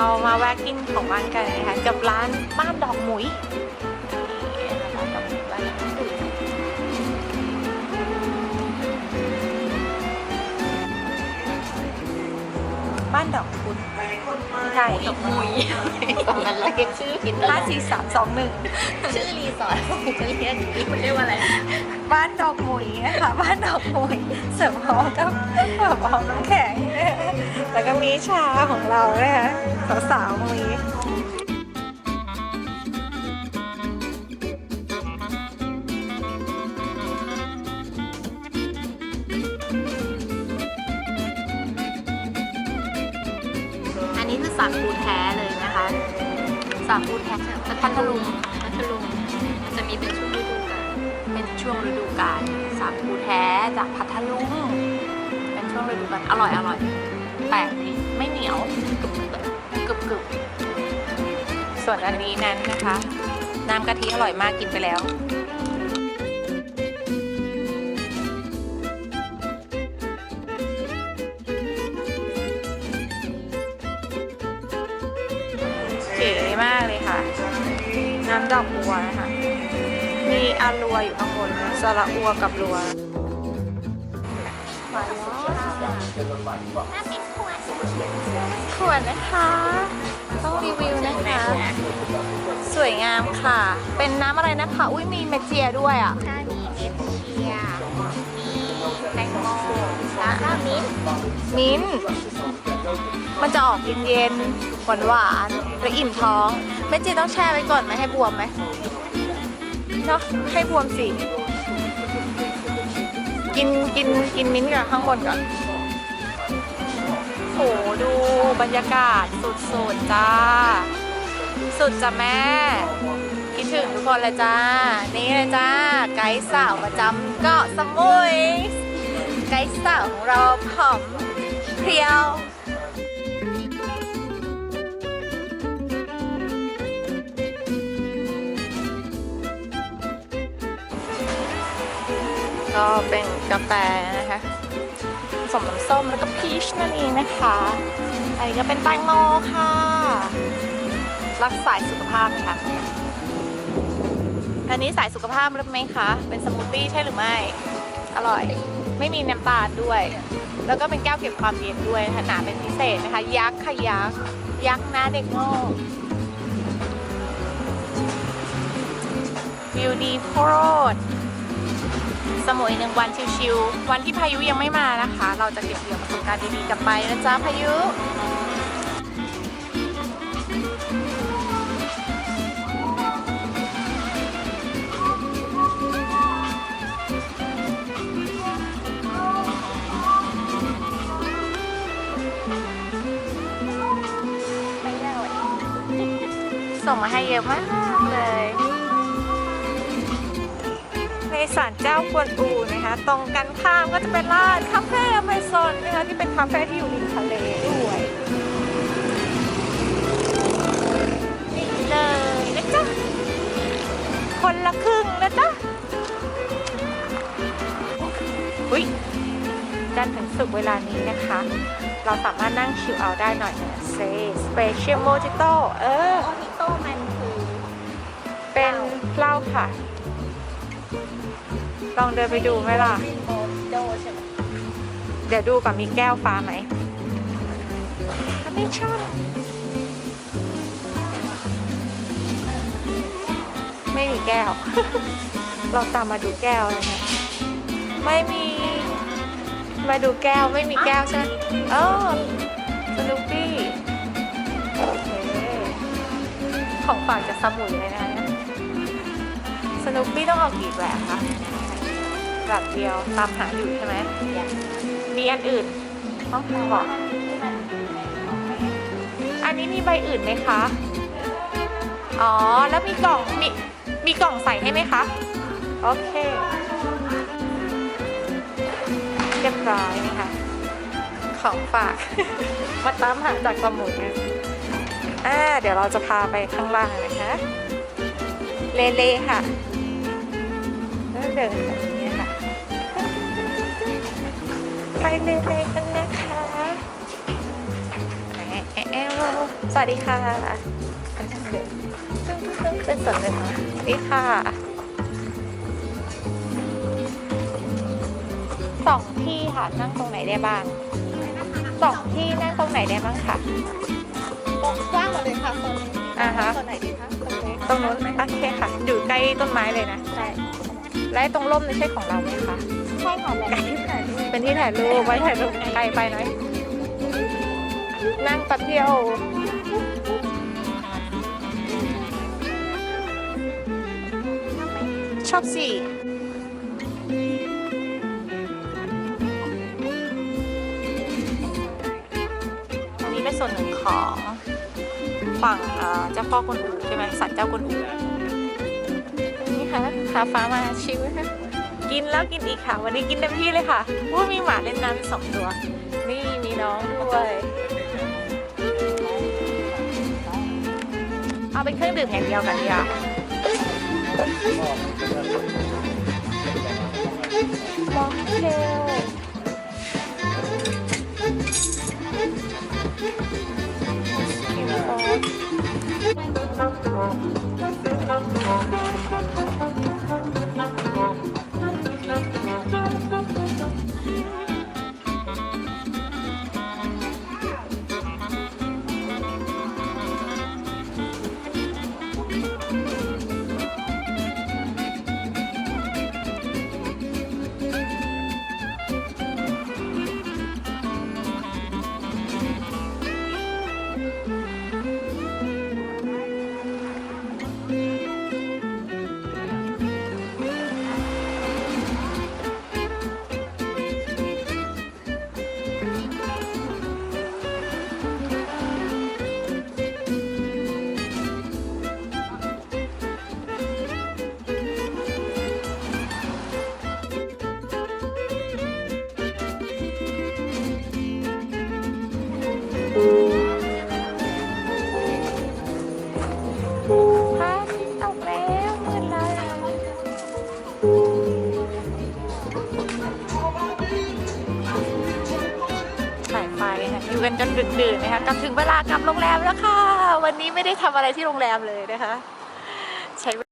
เรามาแวะกินของบ้านกันนะคะกับร้านบ้านดอกหมุยนี่ร้านดอกหมุยบ้านดอกหมุยบ้านดอกคุณใช่ดอกหมุยตรงนั้นเราเรียกชื่อผิดเลห้ายสี่สามสองหนึ่งชื่อรีสอร์ทจะเรียกคุณเรียกว่าอะไร บ้านดอกหมุยนะคะบ้านดอกหมุยเสิร์ฟพร้อมกับเสิร์ฟพร้อมน้ำแข็งนะคะ แล้วก็มีชาของเรานะคะสาวๆตรงนี้อันนี้คือสาคูแท้เลยนะคะสาคูแท้จากพัทลุงพัทลุงจะมีเป็นช่วงฤดูกาลเป็นช่วงฤดูกาลสาคูแท้จากพัทลุงเป็นช่วงฤดูกาลอร่อยอร่อย ไม่เหนียวกรึบกรึบกรึบส่วนอันนี้นั้นนะคะ น้ำกะทิอร่อยมากกินไปแล้วเก๋มากเลยค่ะ น้ำดอกบัวนะคะมีอารัวอยู่ข้างบนสระอัวกับรัวห้า สิบขวดขวดนะคะ ต้องรีวิวนะคะ สวยงามค่ะ เป็นน้ำอะไรนะคะ อุ้ยมีเมจิเจียด้วยอะ ถ้ามีเอฟเชียมีแตงโมแล้วก็มิ้นท์มิ้นท์มันจะออกเย็นๆหวานหวานๆและอิ่มท้องเมจิต้องแช่ไว้ก่อนไหมให้บวมไหมเนาะให้บวมสิ กินกินกินมิ้นท์กับข้างบนก่อนโหดูบรรยากาศสุดๆจ้า สุดจ้ะแม่ คิดถึงทุกคนเลยจ้า นี่เลยจ้า ไกด์สาวประจำเกาะสมุย ไกด์สาวของเราผอมเพรียวก็เป็นกาแฟนะคะ สมน้ำส้มแล้วก็พีชนั่นเองนะคะ อันนี้ก็เป็นแตงโมค่ะ รักสายสุขภาพค่ะ อันนี้สายสุขภาพหรือไหมคะ เป็นสมูทตี้ใช่หรือไม่ อร่อย ไม่มีน้ำตาลด้วย แล้วก็เป็นแก้วเก็บความเย็นด้วยขนาดเป็นพิเศษนะคะ ยักษ์ค่ะยักษ์ ยักษ์นะเด็กโง่วิวดีโคตร สมุยหนึ่งวันชิวๆวันที่พายุยังไม่มานะคะ เราจะเก็บเกี่ยวประสบการณ์ดีๆกลับไปนะจ๊ะพายุส่งมาให้เยอะมากเลย ศาลเจ้ากวนอูนะคะ ตรงกันข้ามก็จะเป็นร้านคาเฟ่อเมซอนนะคะที่เป็นคาเฟ่ที่อยู่ริมทะเลด้วยนี่เลยนะจ๊ะคนละครึ่งนะจ๊ะอุ้ยจันทร์ถึงศุกร์เวลานี้นะคะ เราสามารถนั่งชิลเอาท์ได้หน่อยนะเซสเปเชียลโมจิโต้เออโอฮิโต้มันคือเป็นเหล้าค่ะ ลองเดินไปดูไหมล่ะ เดี๋ยวดูก่อนมีแก้วฟ้าไหมไม่ชอบไม่มีแก้ว เราตามมาดูแก้วเลยนะไม่มี มาดูแก้วไม่มีแก้วใช่ไหมเออสนุปปี้ของฝากจากสมุยเลยนะสนุปปี้ต้องเอากี่แบบคะ แบบเดียวตามหาอยู่ใช่ไหมอย่างมีอันอื่นต้องบอกที่มันอันนี้มีใบอื่นไหมคะ อ๋อ แล้วมีกล่อง มี มีกล่องใส่ให้ไหมคะ โอเค เรียบร้อยนะคะ ของฝาก มาตามหาจากสมุนกันอ่า เดี๋ยวเราจะพาไปข้างล่างนะคะ เลเลค่ะแล้วเดิน แบบนี้ค่ะไปเลเลกันนะคะแอลสวัสดีค่ะเป็นส่วนหนึ่งนะสวัสดีค่ะสองที่ค่ะนั่งตรงไหนได้บ้างสองที่นั่งตรงไหนได้บ้างค่ะตรงกว้างหมดเลยค่ะตรงอ่าฮะตรงไหนดีคะตรงนี้ตรงนู้นโอเคค่ะ อยู่ใกล้ต้นไม้เลยนะใช่และตรงร่มนี่ใช่ของเราไหมคะใช่ค่ะแบบที่ถ่า เป็นที่ถ่ายรูปไว้ถ่ายรูปไกลไปหน่อย นั่งแป๊บเดียวชอบสิอันนี้เป็นส่วนหนึ่งของฝั่งเจ้าพ่อกวนอูใช่ไหมสัตว์เจ้ากวนอูนี่ค่ะคาฟ้ามาชิวค่ะ กินแล้วกินอีกค่ะ วันนี้กินเต็มที่เลยค่ะว่ามีหมาเล่นน้ำสองตัว นี่มีน้องด้วย เอาเป็นเครื่องดื่มอย่างเดียวกันดีอะม็อกเทลกินซอ ดื่นนะคะกลับถึงเวลากลับโรงแรมแล้วค่ะ วันนี้ไม่ได้ทำอะไรที่โรงแรมเลยนะคะ ใช้